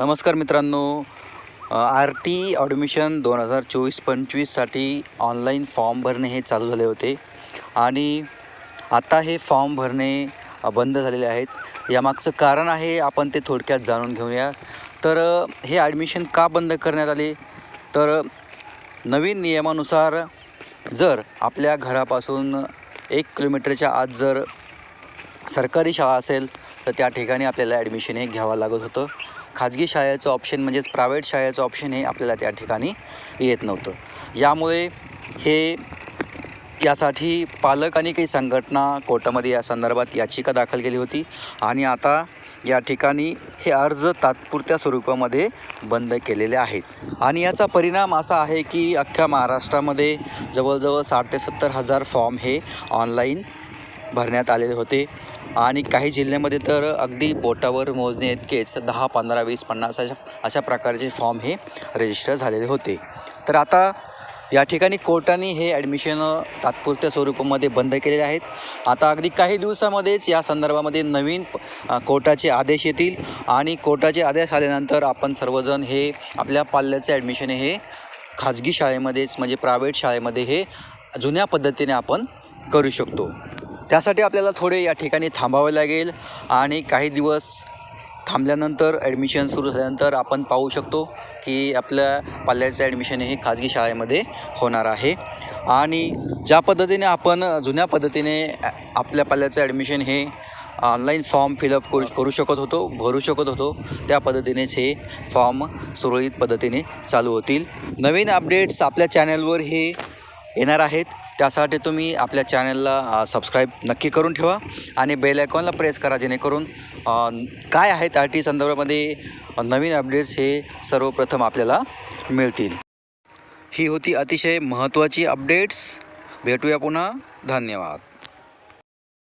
नमस्कार मित्रांनो. R T admission दोन हजार चोवीस पंचवीससाठी ऑनलाईन फॉर्म भरणे हे चालू झाले होते. आणि आता हे फॉर्म भरणे बंद झालेले आहेत. यामागचं कारण आहे आपण ते थोडक्यात जाणून घेऊया. तर हे ॲडमिशन का बंद करण्यात आले? तर नवीन नियमानुसार जर आपल्या घरापासून एक किलोमीटरच्या आत जर सरकारी शाळा असेल तर त्या ठिकाणी आपल्याला ॲडमिशन हे घ्यावं लागत होतं. खाजगी शाळेचं ऑप्शन म्हणजेच प्रायव्हेट शाळेचं ऑप्शन हे आपल्याला त्या ठिकाणी येत नव्हतं. यामुळे हे यासाठी पालक आणि काही संघटना कोर्टामध्ये या संदर्भात याचिका दाखल केली होती आणि आता या ठिकाणी हे अर्ज तात्पुरत्या स्वरूपामध्ये बंद केलेले आहेत. आणि याचा परिणाम असा आहे की अख्ख्या महाराष्ट्रामध्ये जवळजवळ साठ ते सत्तर हजार फॉर्म हे ऑनलाईन भरण्यात आलेले होते. आणि काही जिल्ह्यामध्ये तर अगदी बोटावर मोजणे इतकेच दहा पंधरा वीस पन्नास अशा अशा प्रकारचे फॉर्म हे रजिस्टर झालेले होते. तर आता या ठिकाणी कोर्टाने हे ॲडमिशन तात्पुरत्या स्वरूपामध्ये बंद केलेले आहेत. आता अगदी काही दिवसामध्येच या संदर्भामध्ये नवीन कोर्टाचे आदेश येतील आणि कोर्टाचे आदेश आल्यानंतर आपण सर्वजण हे आपल्या पाल्याचे ॲडमिशन हे खाजगी शाळेमध्येच म्हणजे प्रायव्हेट शाळेमध्ये हे जुन्या पद्धतीने आपण करू शकतो. त्यासाठी आपल्याला थोडे या ठिकाणी थांबावे लागेल आणि काही दिवस थांबल्यानंतर ॲडमिशन सुरू झाल्यानंतर आपण पाहू शकतो की आपल्या पाल्याचं ॲडमिशन हे खाजगी शाळेमध्ये होणार आहे. आणि ज्या पद्धतीने आपण जुन्या पद्धतीने आपल्या पाल्याचं ॲडमिशन हे ऑनलाईन फॉर्म फिलअप करू करू शकत होतो भरू शकत होतो त्या पद्धतीनेच हे फॉर्म सुरळीत पद्धतीने चालू होतील. नवीन अपडेट्स आपल्या चॅनलवर हे येणार आहेत. त्यासाठी तुम्ही आपल्या चॅनलला सबस्क्राईब नक्की करून ठेवा आणि बेल आयकॉनला प्रेस करा जेणेकरून काय आहेत आर टी संदर्भामध्ये नवीन अपडेट्स हे सर्वप्रथम आपल्याला मिळतील. ही होती अतिशय महत्त्वाची अपडेट्स भेटूया पुन्हा. धन्यवाद.